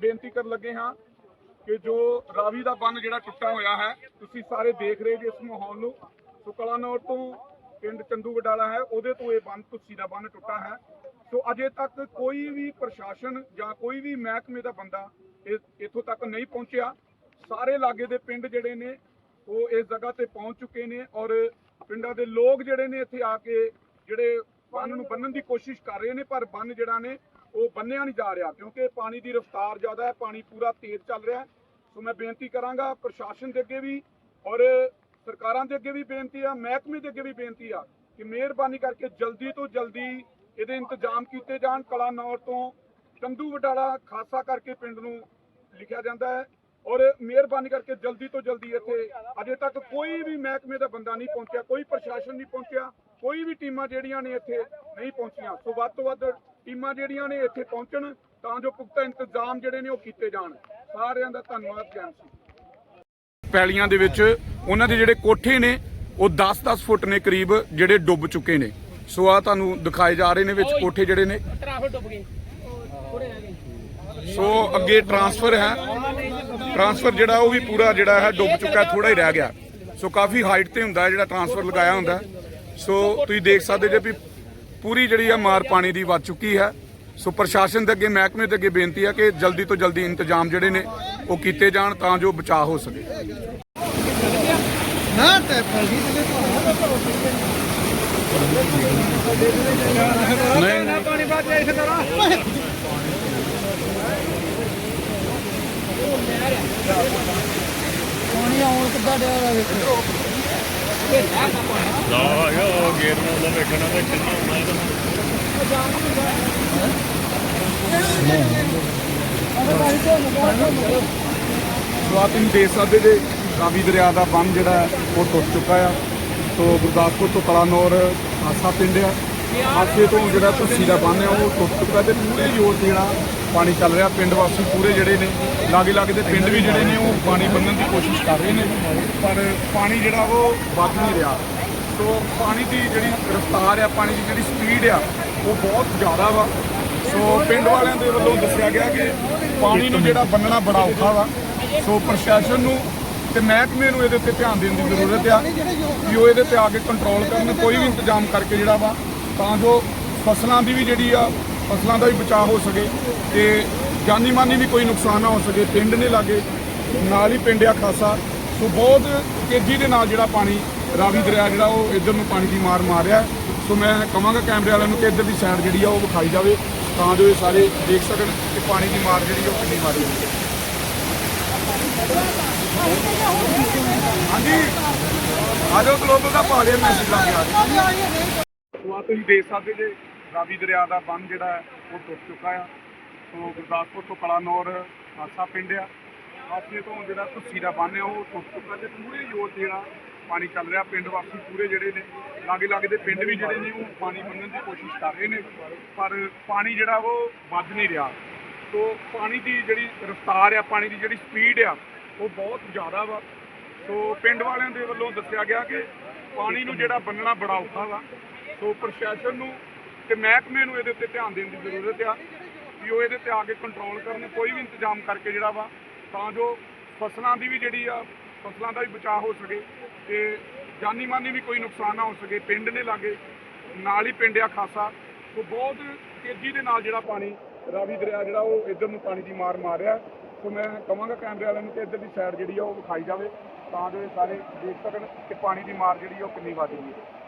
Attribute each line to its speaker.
Speaker 1: ਬੇਨਤੀ ਕਰਨ ਲੱਗੇ ਹਾਂ ਕਿ ਜੋ ਰਾਵੀ ਦਾ ਬੰਨ ਜਿਹੜਾ ਟੁੱਟਾ ਹੋਇਆ ਹੈ, ਤੁਸੀਂ ਸਾਰੇ ਦੇਖ ਰਹੇ ਜੀ ਇਸ ਮਾਹੌਲ ਨੂੰ। ਸੋ ਕਲਾਨੌਰ ਤੋਂ ਪਿੰਡ ਚੰਦੂ ਵਡਾਲਾ ਹੈ, ਉਹਦੇ ਤੋਂ ਇਹ ਬੰਨ, ਤੁਸੀ ਦਾ ਬੰਨ ਟੁੱਟਾ ਹੈ। ਸੋ ਅਜੇ ਤੱਕ ਕੋਈ ਵੀ ਪ੍ਰਸ਼ਾਸਨ ਜਾਂ ਕੋਈ ਵੀ ਮਹਿਕਮੇ ਦਾ ਬੰਦਾ ਇਹ- ਇੱਥੋਂ ਤੱਕ ਨਹੀਂ ਪਹੁੰਚਿਆ। ਸਾਰੇ ਲਾਗੇ ਦੇ ਪਿੰਡ ਜਿਹੜੇ ਨੇ, ਉਹ ਇਸ ਜਗ੍ਹਾ ਤੇ ਪਹੁੰਚ ਚੁੱਕੇ ਨੇ ਔਰ ਪਿੰਡਾਂ ਦੇ ਲੋਕ ਜਿਹੜੇ ਨੇ ਇੱਥੇ ਆ ਕੇ ਜਿਹੜੇ ਬੰਨ ਨੂੰ ਬੰਨਣ ਦੀ ਕੋਸ਼ਿਸ਼ ਕਰ ਰਹੇ ਨੇ, ਪਰ ਬੰਨ ਜਿਹੜਾ ਨੇ ਉਹ ਬੰਨਿਆ ਨਹੀਂ ਜਾ ਰਿਹਾ ਕਿਉਂਕਿ ਪਾਣੀ ਦੀ ਰਫ਼ਤਾਰ ਜ਼ਿਆਦਾ ਹੈ, ਪਾਣੀ ਪੂਰਾ ਤੇਜ਼ ਚੱਲ ਰਿਹਾ ਸੋ ਮੈਂ ਬੇਨਤੀ ਕਰਾਂਗਾ ਪ੍ਰਸ਼ਾਸਨ ਦੇ ਅੱਗੇ ਵੀ ਔਰ ਸਰਕਾਰਾਂ ਦੇ ਅੱਗੇ ਵੀ ਬੇਨਤੀ ਆ, ਮਹਿਕਮੇ ਦੇ ਅੱਗੇ ਵੀ ਬੇਨਤੀ ਆ ਕਿ ਮਿਹਰਬਾਨੀ ਕਰਕੇ ਜਲਦੀ ਤੋਂ ਜਲਦੀ ਇਹਦੇ ਇੰਤਜ਼ਾਮ ਕੀਤੇ ਜਾਣ। ਕਲਾਨੌਰ ਤੋਂ ਚੰਦੂ ਵਡਾਲਾ ਖਾਸਾ ਕਰਕੇ ਪਿੰਡ ਨੂੰ ਲਿਖਿਆ ਜਾਂਦਾ ਹੈ। ਔਰ ਮਿਹਰਬਾਨੀ ਕਰਕੇ ਜਲਦੀ ਤੋਂ ਜਲਦੀ ਇੱਥੇ ਅਜੇ ਤੱਕ ਕੋਈ ਵੀ ਮਹਿਕਮੇ ਦਾ ਬੰਦਾ ਨਹੀਂ ਪਹੁੰਚਿਆ ਕੋਈ ਪ੍ਰਸ਼ਾਸਨ ਨਹੀਂ ਪਹੁੰਚਿਆ ਕੋਈ ਵੀ ਟੀਮਾਂ ਜਿਹੜੀਆਂ ਨੇ ਇੱਥੇ ਨਹੀਂ ਪਹੁੰਚੀਆਂ ਸੋ ਵੱਧ ਤੋਂ ਵੱਧ ਟੀਮਾਂ ਜਿਹੜੀਆਂ ਨੇ ਇੱਥੇ ਪਹੁੰਚਣ ਤਾਂ ਜੋ ਪੁਖਤਾ ਇੰਤਜ਼ਾਮ ਜਿਹੜੇ ਨੇ ਉਹ ਕੀਤੇ ਜਾਣ ਸਾਰਿਆਂ ਦਾ ਧੰਨਵਾਦ ਜੈਨ ਸਿੰਘ ਪੈਲੀਆਂ ਦੇ ਵਿੱਚ ਉਹਨਾਂ ਦੇ ਜਿਹੜੇ ਕੋਠੇ ਨੇ ਉਹ 10-10 ਫੁੱਟ ਨੇ ਕਰੀਬ ਜਿਹੜੇ ਡੁੱਬ ਚੁੱਕੇ ਨੇ ਸੋ ਆ ਤੁਹਾਨੂੰ ਦਿਖਾਏ ਜਾ ਰਹੇ ਨੇ ਵਿੱਚ ਕੋਠੇ ਜਿਹੜੇ ਨੇ
Speaker 2: ਟਰਾਫਿਕ ਡੁੱਬ ਗਈ ਥੋੜੇ ਰਹਿ ਗਏ
Speaker 1: ਸੋ ਅੱਗੇ ਟਰਾਂਸਫਰ ਹੈ ਟਰਾਂਸਫਰ ਜਿਹੜਾ ਉਹ ਵੀ ਪੂਰਾ ਜਿਹੜਾ ਹੈ ਡੁੱਬ ਚੁੱਕਾ ਥੋੜਾ ਹੀ ਰਹਿ ਗਿਆ। ਸੋ ਕਾਫੀ ਹਾਈਟ ਤੇ ਹੁੰਦਾ ਹੈ ਜਿਹੜਾ ਟਰਾਂਸਫਰ ਲਗਾਇਆ ਹੁੰਦਾ। ਸੋ ਤੁਸੀਂ ਦੇਖ ਸਕਦੇ ਜੇ ਵੀ ਪੂਰੀ ਜਿਹੜੀ ਆ ਮਾਰ ਪਾਣੀ ਦੀ ਵੱਧ ਚੁੱਕੀ ਹੈ। ਸੋ ਪ੍ਰਸ਼ਾਸਨ ਦੇ ਅੱਗੇ ਮਹਿਕਮੇ ਦੇ ਅੱਗੇ ਬੇਨਤੀ ਹੈ ਕਿ ਜਲਦੀ ਤੋਂ ਜਲਦੀ ਇੰਤਜ਼ਾਮ ਜਿਹੜੇ ਨੇ ਉਹ ਕੀਤੇ ਜਾਣ ਤਾਂ ਜੋ ਬਚਾਅ ਹੋ ਸਕੇ।
Speaker 3: ਨਾ ਤੇ
Speaker 1: ਨਹੀਂ
Speaker 3: ਪਾਣੀ ਬਾਅਦ ਇਸ ਤਰ੍ਹਾਂ। ਪਾਣੀ ਆਉਣ ਕਿੱਦਾਂ ਡਿਆ ਵਾ ਵੇਖੋ।
Speaker 4: ਨਾ ਯੋ ਗੇਟ ਨੂੰ ਉਹਦਾ ਵੇਖਣਾ ਤੇ ਕਿੰਨਾ ਹੁੰਦਾ ਇਹਦਾ।
Speaker 1: ਸੋ ਆਪ ਤੁਸੀਂ ਦੇਖ ਸਕਦੇ ਜੇ ਰਾਵੀ ਦਰਿਆ ਦਾ ਬੰਨ ਜਿਹੜਾ ਹੈ, ਉਹ ਟੁੱਟ ਚੁੱਕਾ ਆ। ਸੋ ਗੁਰਦਾਸਪੁਰ ਤੋਂ ਕਲਾਨੌਰ ਆਸਾ ਪਿੰਡ ਆ। ਆਸੇ ਤੋਂ ਜਿਹੜਾ ਤੁਸੀ ਦਾ ਬੰਨ ਆ ਉਹ ਟੁੱਟ ਚੁੱਕਾ ਤੇ ਪੂਰੇ ਜ਼ੋਰ ਤੇ ਜਿਹੜਾ ਪਾਣੀ ਚੱਲ ਰਿਹਾ, ਪਿੰਡ ਵਾਸੀ ਪੂਰੇ ਜਿਹੜੇ ਨੇ, ਲਾਗੇ ਲਾਗੇ ਦੇ ਪਿੰਡ ਵੀ ਜਿਹੜੇ ਨੇ, ਉਹ ਪਾਣੀ ਬੰਨਣ ਦੀ ਕੋਸ਼ਿਸ਼ ਕਰ ਰਹੇ ਨੇ। ਪਰ ਪਾਣੀ ਜਿਹੜਾ, ਉਹ ਵੱਧ ਨਹੀਂ ਰਿਹਾ। ਸੋ ਪਾਣੀ ਦੀ ਜਿਹੜੀ ਰਫ਼ਤਾਰ ਆ, ਪਾਣੀ ਦੀ ਜਿਹੜੀ ਸਪੀਡ ਆ, ਉਹ ਬਹੁਤ ਜ਼ਿਆਦਾ ਵਾ। ਸੋ ਪਿੰਡ ਵਾਲਿਆਂ ਦੇ ਵੱਲੋਂ ਦੱਸਿਆ ਗਿਆ ਕਿ ਪਾਣੀ ਨੂੰ ਜਿਹੜਾ ਬੰਨਣਾ ਬੜਾ ਔਖਾ ਵਾ। ਸੋ ਪ੍ਰਸ਼ਾਸਨ ਨੂੰ ਤੇ ਮਹਿਕਮੇ ਨੂੰ ਇਹਦੇ ਉੱਤੇ ਧਿਆਨ ਦੇਣ ਦੀ ਜ਼ਰੂਰਤ ਆ ਕਿ ਉਹ ਇਹਦੇ ਤੇ ਆ ਕੇ ਕੰਟਰੋਲ ਕਰਨ, ਕੋਈ ਵੀ ਇੰਤਜ਼ਾਮ ਕਰਕੇ ਜਿਹੜਾ ਵਾ ਤਾਂ ਜੋ ਫਸਲਾਂ ਦੀ ਵੀ ਜਿਹੜੀ ਆ, ਫਸਲਾਂ ਦਾ ਵੀ ਬਚਾਅ ਹੋ ਸਕੇ ਤੇ ਜਾਨੀ ਮਾਨੀ ਵੀ ਕੋਈ ਨੁਕਸਾਨ ਨਾ ਹੋ ਸਕੇ, ਪਿੰਡ ਨੇ ਲਾਗੇ, ਨਾਲ ਹੀ ਪਿੰਡ ਆ ਖਾਸਾ। ਸੋ ਬਹੁਤ ਤੇਜ਼ੀ ਦੇ ਨਾਲ ਜਿਹੜਾ ਪਾਣੀ, ਰਾਵੀ ਦਰਿਆ ਜਿਹੜਾ ਉਹ ਇੱਧਰ ਨੂੰ ਪਾਣੀ ਦੀ ਮਾਰ ਮਾਰ ਰਿਹਾ ਸੋ ਮੈਂ ਕਹਾਂਗਾ ਕੈਮਰੇ ਵਾਲਿਆਂ ਨੂੰ ਕਿ ਇੱਧਰ ਦੀ ਸਾਈਡ ਜਿਹੜੀ ਆ ਉਹ ਵਿਖਾਈ ਜਾਵੇ, ਤਾਂ ਜੋ ਇਹ ਸਾਰੇ ਦੇਖ ਸਕਣ ਕਿ ਪਾਣੀ ਦੀ ਮਾਰ ਜਿਹੜੀ ਉਹ ਕਿੰਨੀ ਮਾਰੀ ਹੋਈ ਹੈ। ਹਾਂਜੀ। ਆਜੋ ਗਲੋਬਲ ਦਾ ਪਾ ਲਿਆ ਮੈਸੇਜ ਲਾ ਕੇ ਸੋ ਆ ਤੁਸੀਂ ਦੇਖ ਸਕਦੇ ਜੇ ਰਾਵੀ ਦਰਿਆ ਦਾ ਬੰਨ ਜਿਹੜਾ ਉਹ ਟੁੱਟ ਚੁੱਕਾ ਆ। ਸੋ ਗੁਰਦਾਸਪੁਰ ਤੋਂ ਕਲਾਨੌਰ ਆਸਾ ਪਿੰਡ ਆ। ਆਸੇ ਤੋਂ ਜਿਹੜਾ ਤੁਸੀ ਦਾ ਬੰਨ ਆ, ਉਹ ਟੁੱਟ ਚੁੱਕਾ ਤੇ ਪੂਰੇ ਜ਼ੋਰ ਤੇ ਜਿਹੜਾ ਪਾਣੀ ਚੱਲ ਰਿਹਾ। ਪਿੰਡ ਵਾਸੀ ਪੂਰੇ ਜਿਹੜੇ ਨੇ ਲਾਗੇ ਲਾਗੇ ਦੇ ਪਿੰਡ ਵੀ ਜਿਹੜੇ ਨੇ, ਉਹ ਪਾਣੀ ਬੰਨਣ ਦੀ ਕੋਸ਼ਿਸ਼ ਕਰ ਰਹੇ ਨੇ। ਪਰ ਪਾਣੀ ਜਿਹੜਾ, ਉਹ ਵੱਧ ਨਹੀਂ ਰਿਹਾ। ਸੋ ਪਾਣੀ ਦੀ ਜਿਹੜੀ ਰਫ਼ਤਾਰ ਆ, ਪਾਣੀ ਦੀ ਜਿਹੜੀ ਸਪੀਡ ਆ, ਉਹ ਬਹੁਤ ਜ਼ਿਆਦਾ ਵਾ। ਸੋ ਪਿੰਡ ਵਾਲਿਆਂ ਦੇ ਵੱਲੋਂ ਦੱਸਿਆ ਗਿਆ ਕਿ ਪਾਣੀ ਨੂੰ ਜਿਹੜਾ ਬੰਨਣਾ ਬੜਾ ਔਖਾ ਵਾ। ਸੋ ਪ੍ਰਸ਼ਾਸਨ ਨੂੰ ਤੇ ਮਹਿਕਮੇ ਨੂੰ ਇਹਦੇ ਉੱਤੇ ਧਿਆਨ ਦੇਣ ਦੀ ਜ਼ਰੂਰਤ ਆ ਕਿ ਉਹ ਇਹਦੇ ਤੇ ਆ ਕੇ ਕੰਟਰੋਲ ਕਰਨ, ਕੋਈ ਵੀ ਇੰਤਜ਼ਾਮ ਕਰਕੇ ਜਿਹੜਾ ਵਾ, ਤਾਂ ਜੋ ਫਸਲਾਂ ਦੀ ਵੀ ਜਿਹੜੀ ਆ, ਫਸਲਾਂ ਦਾ ਵੀ ਬਚਾਅ ਹੋ ਸਕੇ ਤੇ ਜਾਨੀ ਮਾਨੀ ਵੀ ਕੋਈ ਨੁਕਸਾਨ ਨਾ ਹੋ ਸਕੇ, ਪਿੰਡ ਨੇ ਲਾਗੇ, ਨਾਲ ਹੀ ਪਿੰਡ ਆ ਖਾਸਾ, ਸੋ ਬਹੁਤ ਤੇਜ਼ੀ ਦੇ ਨਾਲ ਜਿਹੜਾ ਪਾਣੀ, ਰਾਵੀ ਦਰਿਆ ਜਿਹੜਾ ਉਹ ਇੱਧਰ ਨੂੰ ਪਾਣੀ ਦੀ ਮਾਰ ਮਾਰ ਰਿਹਾ। ਸੋ ਮੈਂ ਕਹਾਂਗਾ ਕੈਮਰੇ ਵਾਲਿਆਂ ਨੂੰ ਕਿ ਇੱਧਰ ਦੀ ਸਾਈਡ ਜਿਹੜੀ ਆ ਉਹ ਵਿਖਾਈ ਜਾਵੇ, ਤਾਂ ਜੋ ਇਹ ਸਾਰੇ ਦੇਖ ਸਕਣ ਕਿ ਪਾਣੀ ਦੀ ਮਾਰ ਜਿਹੜੀ ਆ ਉਹ ਕਿੰਨੀ ਵੱਧ ਰਹੀ ਹੈ।